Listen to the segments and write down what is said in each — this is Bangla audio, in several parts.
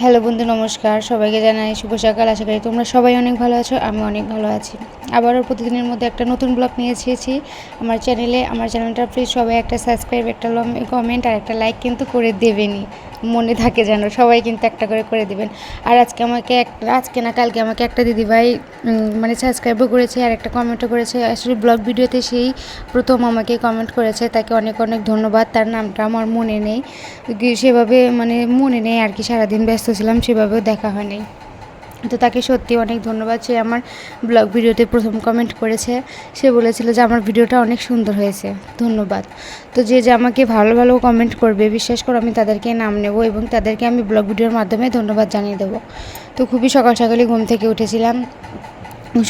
হ্যালো বন্ধু, নমস্কার। সবাইকে জানাই শুভ সকাল। আশা করি তোমরা সবাই অনেক ভালো আছো, আমি অনেক ভালো আছি। আবারও প্রতিদিনের মধ্যে একটা নতুন ব্লগ নিয়ে এসেছি। আমার চ্যানেলে, আমার চ্যানেলটা প্লিজ সবাই একটা সাবস্ক্রাইব একটা কমেন্ট আর একটা লাইক কিন্তু করে দেবেনই। মনে থাকে যেন, সবাই কিন্তু একটা করে করে দেবেন। আর আজকে আমাকে এক, আজকে না, কালকে আমাকে একটা দিদিভাই মানে সাবস্ক্রাইবও করেছে আর একটা কমেন্টও করেছে। আসলে ব্লগ ভিডিওতে সেই প্রথম আমাকে কমেন্ট করেছে, তাকে অনেক অনেক ধন্যবাদ। তার নামটা আমার মনে নেই। সেভাবে মানে মনে নেই আর কি, সারাদিন ব্যস্ত ছিলাম, সেভাবেও দেখা হয়নি তো তাকে সত্যি অনেক ধন্যবাদ সে আমার ব্লগ ভিডিওতে প্রথম কমেন্ট করেছে। সে বলেছিল যে আমার ভিডিওটা অনেক সুন্দর হয়েছে। ধন্যবাদ। তো যে যে আমাকে ভালো ভালো কমেন্ট করবে, বিশ্বাস করো আমি তাদেরকে নাম নেব এবং তাদেরকে আমি ব্লগ ভিডিওর মাধ্যমে ধন্যবাদ জানিয়ে দেবো। তো খুবই সকাল সকালে ঘুম থেকে উঠেছিলাম।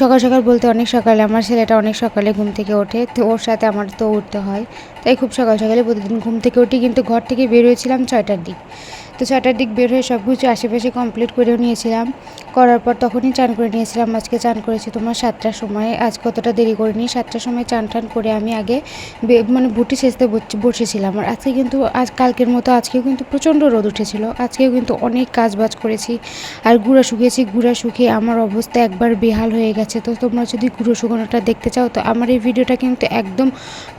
সকাল সকাল বলতে অনেক সকালে আমার ছেলেটা অনেক সকালে ঘুম থেকে ওঠে। তো ওর সাথে আমার তো উঠতে হয়। তাই খুব সকাল সকালে প্রতিদিন ঘুম থেকে উঠি, কিন্তু ঘর থেকে বের হয়েছিলাম ছয়টার দিক। তো ছটার দিক বের হয়ে সব কিছু আশেপাশে কমপ্লিট করেও নিয়েছিলাম। করার পর তখনই চান করে নিয়েছিলাম, আজকে চান করেছি তোমার সাতটার সময়। আজ কতটা দেরি করিনি, সাতটার সময় চান টান করে আমি আগে মানে বুটি সেচতে বসেছিলাম। আর আজকে কিন্তু আজ কালকের মতো আজকেও কিন্তু প্রচণ্ড রোদ উঠেছিল। আজকেও কিন্তু অনেক কাজ বাজ করেছি। আর গুঁড়া শুকিয়েছি, গুঁড়া শুকিয়ে আমার অবস্থা একবার বেহাল হয়ে গেছে। তো তোমরা যদি গুঁড়ো শুকানোটা দেখতে চাও, তো আমার এই ভিডিওটা কিন্তু একদম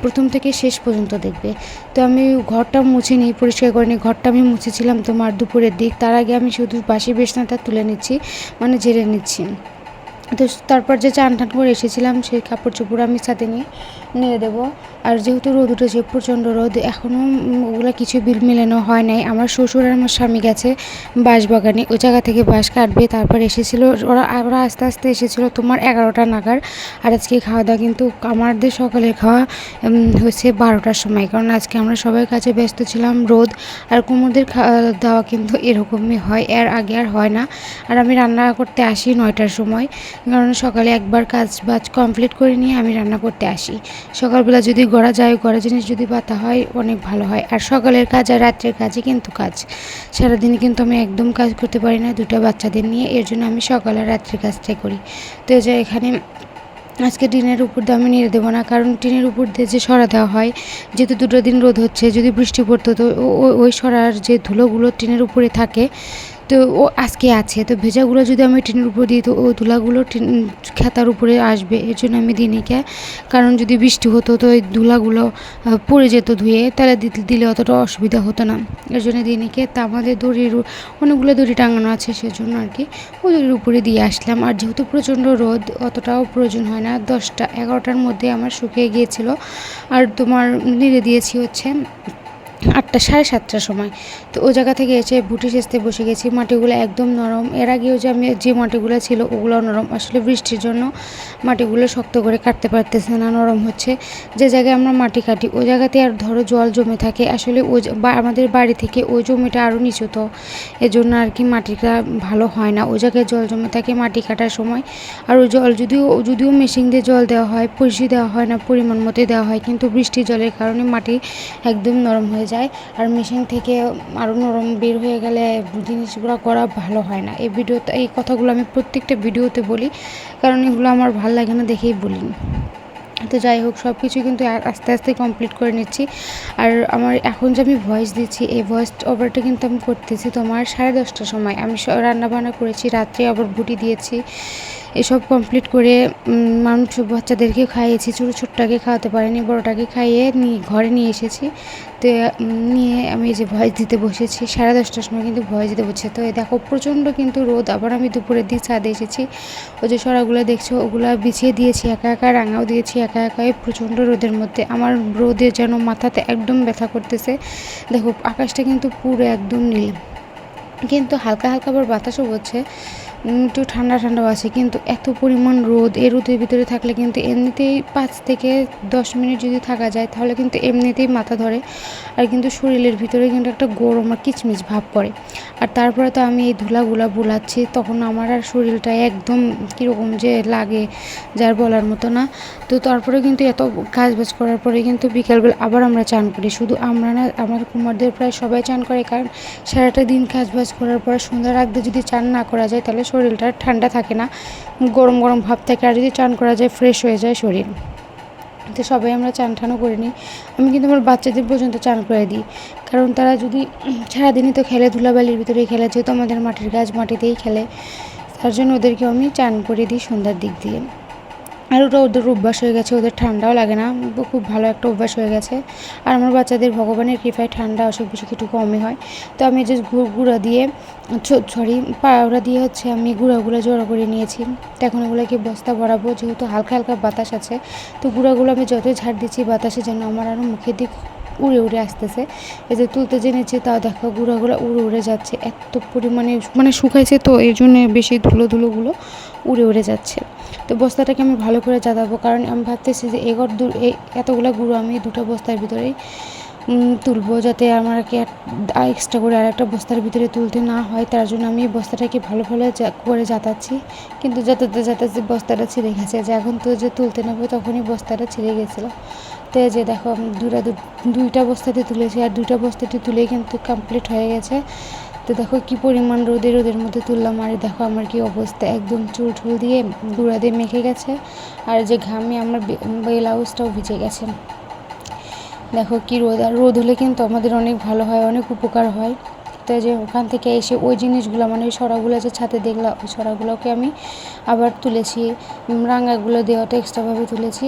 প্রথম থেকে শেষ পর্যন্ত দেখবে। তো আমি ঘরটা মুছে নিই, পরিষ্কার করে নিই। ঘরটা আমি মুছেছিলাম তোমার দুপুরের দিক, তার আগে আমি শুধু বাসি বিছনাটা তুলে নিচ্ছি মানে ঝেড়ে নিচ্ছি। তো তারপর যে চান টান করে এসেছিলাম, সেই কাপড় চোপড় আমি সাথে নিয়ে নিয়ে দেবো। আর যেহেতু রোদ উঠেছে, প্রচণ্ড রোদ এখনও ওগুলো কিছু বিল মেলানো হয় নাই। আমার শ্বশুর আর আমার স্বামী গেছে বাঁশবাগানে, ওই জায়গা থেকে বাঁশ কাটবে, তারপর এসেছিল, ওরা ওরা আস্তে আস্তে এসেছিল তোমার এগারোটা নাগার আর আজকে খাওয়া দাওয়া কিন্তু আমাদের সকালের খাওয়া হয়েছে বারোটার সময়। কারণ আজকে আমরা সবাই কাছে ব্যস্ত ছিলাম, রোদ আর কুমোদের খাওয়া দাওয়া কিন্তু এরকমই হয়, এর আগে আর হয় না। আর আমি রান্না করতে আসি নয়টার সময়, কারণ সকালে একবার কাজ বাজ কমপ্লিট করে নিয়ে আমি রান্না করতে আসি। সকালবেলা যদি গড়া যায় গড়া জিনিস যদি পাতা হয়, অনেক ভালো হয়। আর সকালের কাজ আর রাত্রের কাজই কিন্তু কাজ। সারাদিন কিন্তু আমি একদম কাজ করতে পারি না দুটো বাচ্চাদের নিয়ে, এর জন্য আমি সকাল আর রাত্রের কাজটাই করি। তো এই যে এখানে আজকে টিনের উপর দিয়ে আমি নেড়ে দেবো না, কারণ টিনের উপর দিয়ে যে সরা দেওয়া হয়, যেহেতু দুটো দিন রোদ হচ্ছে, যদি বৃষ্টি পড়তো তো ওই সরার যে ধুলোগুলো টিনের উপরে থাকে তো ও আজকে আছে, তো ভেজাগুলো যদি আমি টিনের উপর দিই, তো ও ধুলাগুলো খাতার উপরে আসবে। এর জন্য আমি দিনিকে কারণ যদি বৃষ্টি হতো, তো ওই ধুলাগুলো পড়ে যেত ধুয়ে, তাহলে দিলে অতটা অসুবিধা হতো না। এর জন্য দিনিকে তা আমাদের দড়ির অনেকগুলো দড়ি টাঙানো আছে, সেজন্য আর কি। ওই দড়ির উপরে দিয়ে আসলাম। আর যেহেতু প্রচণ্ড রোদ, অতটাও প্রয়োজন হয় না। দশটা, এগারোটার মধ্যে আমার শুকিয়ে গিয়েছিল। আর তোমার নেড়ে দিয়েছি হচ্ছে আটটা, সাড়ে সাতটার সময়। তো ও জায়গা থেকে এসে বুটি সেচতে বসে গেছি। মাটিগুলো একদম নরম। এর আগেও যে আমি, যে মাটিগুলো ছিল ওগুলো নরম। আসলে বৃষ্টির জন্য মাটিগুলো শক্ত করে কাটতে পারতেছে না, নরম হচ্ছে। যে জায়গায় আমরা মাটি কাটি ওই জায়গাতে আর ধরো জল জমে থাকে। আসলে বা, আমাদের বাড়ি থেকে ওই জমিটা আরও নিচু তো। এজন্য আর কি মাটিটা ভালো হয় না। ওই জায়গায় জল জমে থাকে মাটি কাটার সময়। আর ওই জল যদিও যদিও মেশিন দিয়ে জল দেওয়া হয় পরিষি দেওয়া হয় না, পরিমাণ মতোই দেওয়া হয়। কিন্তু বৃষ্টির জলের কারণে মাটি একদম নরম হয়ে যায়। আর মেশিন থেকে আরও নরম বের হয়ে গেলে জিনিসগুলো করা ভালো হয় না। এই ভিডিওতে, এই কথাগুলো আমি প্রত্যেকটা ভিডিওতে বলি, কারণ এগুলো আমার ভালো লাগে না দেখেই বলি। তো যাই হোক সব কিছু কিন্তু আস্তে আস্তে কমপ্লিট করে নিচ্ছি। আর আমার এখন যে আমি ভয়েস দিচ্ছি, এই ভয়েস ওভারটা কিন্তু আমি করতেছি তোমার সাড়ে দশটার সময়। আমি রান্নাবান্না করেছি, রাত্রে আবার বুটি দিয়েছি। এসব কমপ্লিট করে মানুষ বাচ্চাদেরকে খাইয়েছি, ছোটো ছোট্টটাকে খাওয়াতে পারিনি, বড়োটাকে খাইয়ে নিয়ে, ঘরে নিয়ে এসেছি। তো নিয়ে আমি যে ভয়েস দিতে বসেছি, সাড়ে দশটার সময় কিন্তু ভয়েস দিতে বসে তো দেখো, প্রচণ্ড কিন্তু রোদ, আবার আমি দুপুরের দিক ছাদে এসেছি। ওই যে সরাগুলো দেখছ, ওগুলো বিছিয়ে দিয়েছি, একা একা রাঙাও দিয়েছি, একা একা এই প্রচণ্ড রোদের মধ্যে। আমার রোদে যেন মাথাতে একদম ব্যথা করতেছে। দেখো, আকাশটা কিন্তু পুরো একদম নীল। কিন্তু হালকা হালকা আবার বাতাসও হচ্ছে। একটু ঠান্ডা ঠান্ডাও আছে, কিন্তু এত পরিমাণ রোদ, এই রোদের ভিতরে থাকলে কিন্তু এমনিতেই পাঁচ থেকে দশ মিনিট যদি থাকা যায়, তাহলে কিন্তু এমনিতেই মাথা ধরে। আর কিন্তু শরীরের ভিতরে কিন্তু একটা গরম আর কিচমিচ ভাব পড়ে আর তারপরে তো আমি এই ধুলাগুলা বোলাচ্ছি, তখন আমার আর শরীরটা একদম কীরকম যে লাগে, যার বলার মতো না। তো তারপরে কিন্তু এত কাজ বাজ করার পরে কিন্তু বিকালবেলা আবার আমরা চান করি। শুধু আমরা না, আমার কুমারদের প্রায় সবাই চান করে, কারণ সারাটা দিন কাজ বাজ করার পর সন্ধ্যার আগে যদি চান না করা যায়, তাহলে শরীরটা ঠান্ডা থাকে না, গরম গরম ভাব থাকে আর যদি চান করা যায় ফ্রেশ হয়ে যায় শরীর। তো সবাই আমরা চান টানও করে নিই। আমি কিন্তু আমার বাচ্চাদের পর্যন্ত চান করে দিই। কারণ তারা যদি সারাদিনই তো খেলে, ধুলাবালির ভিতরেই খেলে, যেহেতু আমাদের মাটির গাছ মাটিতেই খেলে, তার জন্য ওদেরকে আমি চান করে দিই সন্ধ্যার দিক দিয়ে। আর ওটা ওদের অভ্যাস হয়ে গেছে, ওদের ঠান্ডাও লাগে না, খুব ভালো একটা অভ্যাস হয়ে গেছে। আর আমার বাচ্চাদের ভগবানের কৃপায় ঠান্ডা অসুখ বিসুখ একটু কমই হয়। তো আমি যে গুঁড়া দিয়ে সরি পাউডার দিয়ে হচ্ছে আমি গুঁড়াগুলো জড়ো করে নিয়েছি। তো এখন ওগুলোকে বস্তা বাড়াবো যেহেতু হালকা হালকা বাতাস আছে, তো গুঁড়াগুলো আমি যতই ঝাড় দিচ্ছি বাতাসে যেন আমার আরও মুখের দিক উড়ে উড়ে আসতেছে। এই যে তুলতে জেনেছি তাও দেখো গুঁড়াগুলো উড়ে উড়ে যাচ্ছে। এত পরিমাণে মানে শুকাইছে তো, এই জন্য বেশি ধুলো ধুলোগুলো উড়ে উড়ে যাচ্ছে। তো বস্তাটাকে আমি ভালো করে চাঁদাবো, কারণ আমি ভাবতেছি যে এগর দু এতগুলো গুঁড়ো আমি দুটো বস্তার ভিতরেই তুলবো, যাতে আমাকে এক্সট্রা করে আর একটা বস্তার ভিতরে তুলতে না হয়। তার জন্য আমি বস্তাটাকে ভালো ভালো করে যাতাচ্ছি কিন্তু যাতাতে যাতাতে বস্তাটা ছিঁড়ে গেছে। যে এখন তো যে তুলতে নেব তখনই বস্তাটা ছিঁড়ে গেছিল। তো যে দেখো দুটা দুইটা বস্তাতে তুলেছি আর দুইটা বস্তাতে তুলেই কিন্তু কমপ্লিট হয়ে গেছে। তো দেখো কি পরিমাণ রোদে রোদের মধ্যে তুললাম আর দেখো আমার কি অবস্থা। একদম চুল ঠুল দিয়ে গুঁড়া দিয়ে মেখে গেছে আর যে ঘামে আমার ব্লাউজটাও ভিজে গেছে। দেখো কি রোদ, আর রোদ হলে কিন্তু আমাদের অনেক ভালো হয়, অনেক উপকার হয়। তো যে ওখান থেকে এসে ওই জিনিসগুলো মানে ওই সরাগুলো যে ছাতে দেখলাম, ওই সরাগুলোকে আমি আবার তুলেছি। রাঙাগুলো দেওয়াটা এক্সট্রাভাবে তুলেছি।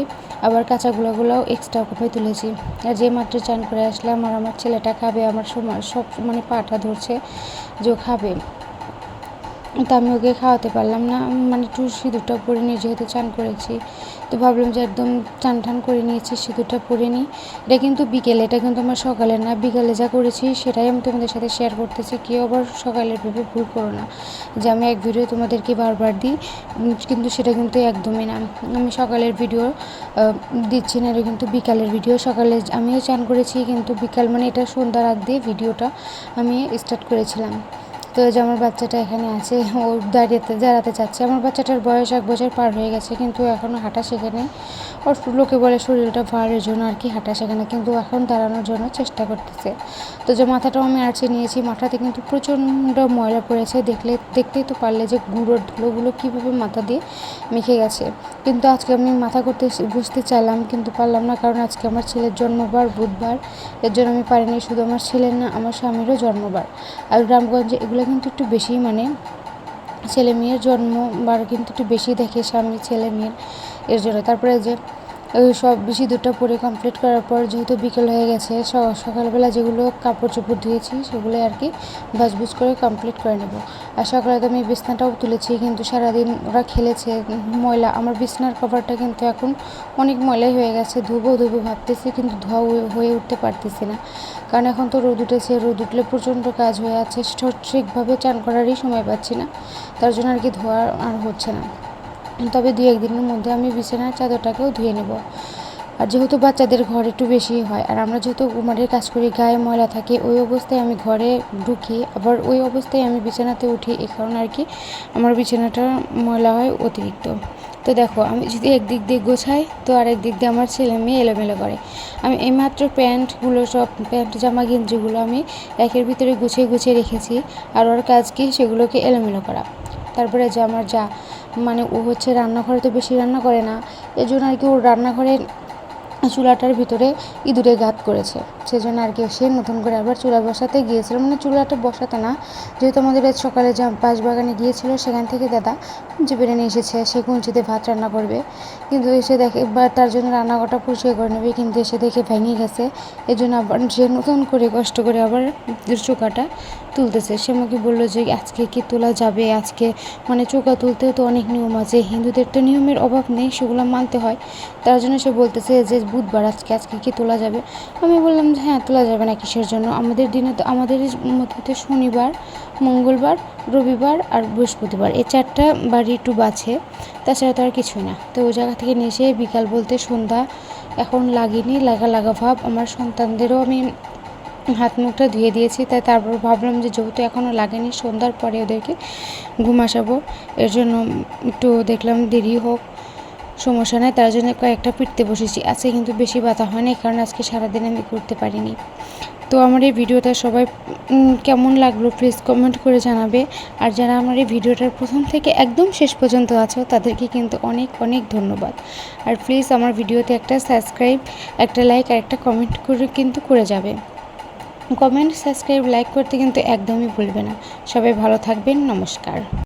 আবার কাঁচাগুলোগুলোও এক্সট্রাভাবে তুলেছি। আর যে মাত্র চান করে আসলাম, আর আমার ছেলেটা খাবে, আমার সব মানে পাটা ধরছে যে খাবে। তো আমি ওকে খাওয়াতে পারলাম না। মানে একটু সিঁদুরটা পরে নিয়ে যেহেতু চান করেছি, তো ভাবলাম যে একদম চান টান করে নিয়েছি সিঁদুরটা পরে নিই। এটা কিন্তু বিকেলে, এটা কিন্তু আমার সকালে না, বিকালে যা করেছি সেটাই আমি তোমাদের সাথে শেয়ার করতেছি। কেউ আবার সকালের ভেবে ভুল করো না যে আমি এক ভিডিও তোমাদেরকে বারবার দিই কিন্তু সেটা কিন্তু একদমই না। আমি সকালের ভিডিও দিচ্ছি না, এটা কিন্তু বিকালের ভিডিও সকালে আমিও চান করেছি, কিন্তু বিকাল মানে এটা সন্ধ্যার আগ দিয়ে ভিডিওটা আমি স্টার্ট করেছিলাম। তো যে আমার বাচ্চাটা এখানে আছে, ও দাঁড়িয়েতে দাঁড়াতে চাচ্ছে। আমার বাচ্চাটার বয়স এক বছর পার হয়ে গেছে, কিন্তু এখনও হাঁটা শেখে নেই ওর লোকে বলে শরীরটা ভারের জন্য আর কি হাঁটা শেখে না, কিন্তু এখন দাঁড়ানোর জন্য চেষ্টা করতেছে। তো যে মাথাটাও আমি আড়ছে নিয়েছি, মাথাতে কিন্তু প্রচণ্ড ময়লা পড়েছে, দেখলে, দেখতেই তো পারলে যে গুঁড়োর ধুলোগুলো কীভাবে মাথা দিয়ে মেখে গেছে। কিন্তু আজকে আমি মাথা করতে বুঝতে চাইলাম, কিন্তু পারলাম না, কারণ আজকে আমার ছেলের জন্মবার, বুধবার। এর জন্য আমি পারিনি, শুধু আমার ছেলের না, আমার স্বামীরও জন্মবার। আর গ্রামগঞ্জে এগুলো কিন্তু একটু বেশি মানে। ছেলে মেয়ের জন্মবার কিন্তু একটু বেশি দেখে স্বামী ছেলে মেয়ের এর জন্য। তারপরে যে সব বেশি দুটো পরে কমপ্লিট করার পর যেহেতু বিকেল হয়ে গেছে সকালবেলা যেগুলো কাপড় চোপড় ধুয়েছি সেগুলো আর কি ভাজভুজ করে কমপ্লিট করে নেব। আর সকালে তো আমি বিছনাটাও তুলেছি, কিন্তু সারাদিন ওরা খেলেছে। ময়লা, আমার বিছনার কভারটা কিন্তু এখন অনেক ময়লাই হয়ে গেছে, ধুবো ধুবো ভাবতেছি, কিন্তু ধোয়া হয়ে উঠতে পারতেছি না। কারণ এখন তো রোদ উঠেছে, রোদ উঠলে প্রচণ্ড কাজ হয়ে আছে, সঠিকভাবে চান করারই সময় পাচ্ছি না, তার জন্য আর কি ধোয়া আর হচ্ছে না। তবে দু একদিনের মধ্যে আমি বিছানার চাদরটাকেও ধুয়ে নেব। আর যেহেতু বাচ্চাদের ঘর একটু বেশি হয়, আর আমরা যেহেতু উমারের কাজ করি, গায়ে ময়লা থাকে, ওই অবস্থায় আমি ঘরে ঢুকি, আবার ওই অবস্থায় আমি বিছানাতে উঠি এই কারণে আর কি আমার বিছানাটা ময়লা হয় অতিরিক্ত। তো দেখো, আমি যদি একদিক দিয়ে গোছাই, তো আর একদিক দিয়ে আমার ছেলে মেয়ে এলোমেলো করে। আমি এইমাত্র প্যান্টগুলো সব, প্যান্ট, জামা, গেঞ্জিগুলো আমি একের ভিতরে গুছিয়ে গুছিয়ে রেখেছি, আর ওর কাজ কি? সেগুলোকে এলোমেলো করা। তারপরে যে আমার যা মানে ও হচ্ছে রান্নাঘরে তো বেশি রান্না করে না এই জন্য আর কি ওর রান্নাঘরে চুলাটার ভিতরে ইঁদুরে গাত করেছে। সেজন্য আর কি সে নতুন করে আবার চুলা বসাতে গিয়েছিল। মানে চুলাটা বসাতে না। যেহেতু আমাদের সকালে যা পাঁচ বাগানে গিয়েছিল, সেখান থেকে দাদা কুঞ্চি পেরে নিয়ে এসেছে, সে কুঞ্চিতে ভাত রান্না করবে। কিন্তু এসে দেখে বা তার জন্য রান্নাঘরটা পরিষ্কার করে নেবে। কিন্তু এসে দেখে ভেঙে গেছে। এই জন্য আবার সে নতুন করে কষ্ট করে আবার চোকাটা তুলতেছে। সে আমাকে বলল যে, আজকে কি তোলা যাবে? আজকে মানে চোকা তুলতেও তো অনেক নিয়ম আছে। হিন্দুদের তো নিয়মের অভাব নেই, সেগুলো মানতে হয়। তার জন্য সে বলতেছে যে বুধবার আজকে আজকে কি তোলা যাবে? আমি বললাম যে হ্যাঁ তোলা যাবে না কিসের জন্য? আমাদের দিনে তো, আমাদের মধ্যে শনিবার, মঙ্গলবার, রবিবার আর বৃহস্পতিবার। এই চারটা বাড়ি একটু বাছে তাছাড়া তো আর কিছুই না। তো ওই জায়গা থেকে নিয়ে এসে বিকাল বলতে সন্ধ্যা এখন লাগিনি, লাগা লাগা ভাব। আমার সন্তানদেরও আমি হাত মুখটা ধুয়ে দিয়েছি, তাই তারপর ভাবলাম যে যেহেতু এখনও লাগেনি, সন্ধ্যার পরে ওদেরকে ঘুম আসাবো। এর জন্য একটু দেখলাম দেরি হোক। সমস্যা নেই, তার জন্য কয়েকটা পিটতে বসেছি। আজকে কিন্তু বেশি ব্যথা হয়নি, কারণ আজকে সারাদিন আমি করতে পারিনি। তো আমার এই ভিডিওটা সবাই কেমন লাগল প্লিজ কমেন্ট করে জানাবে। আর যারা আমার এই ভিডিওটার প্রথম থেকে একদম শেষ পর্যন্ত আছো, তাদেরকে কিন্তু অনেক অনেক ধন্যবাদ। আর প্লিজ আমার ভিডিওতে একটা সাবস্ক্রাইব একটা লাইক আর একটা কমেন্ট করে কিন্তু করে যাবে। কমেন্ট সাবস্ক্রাইব লাইক করতে কিন্তু একদমই ভুলবে না। সবাই ভালো থাকবেন, নমস্কার।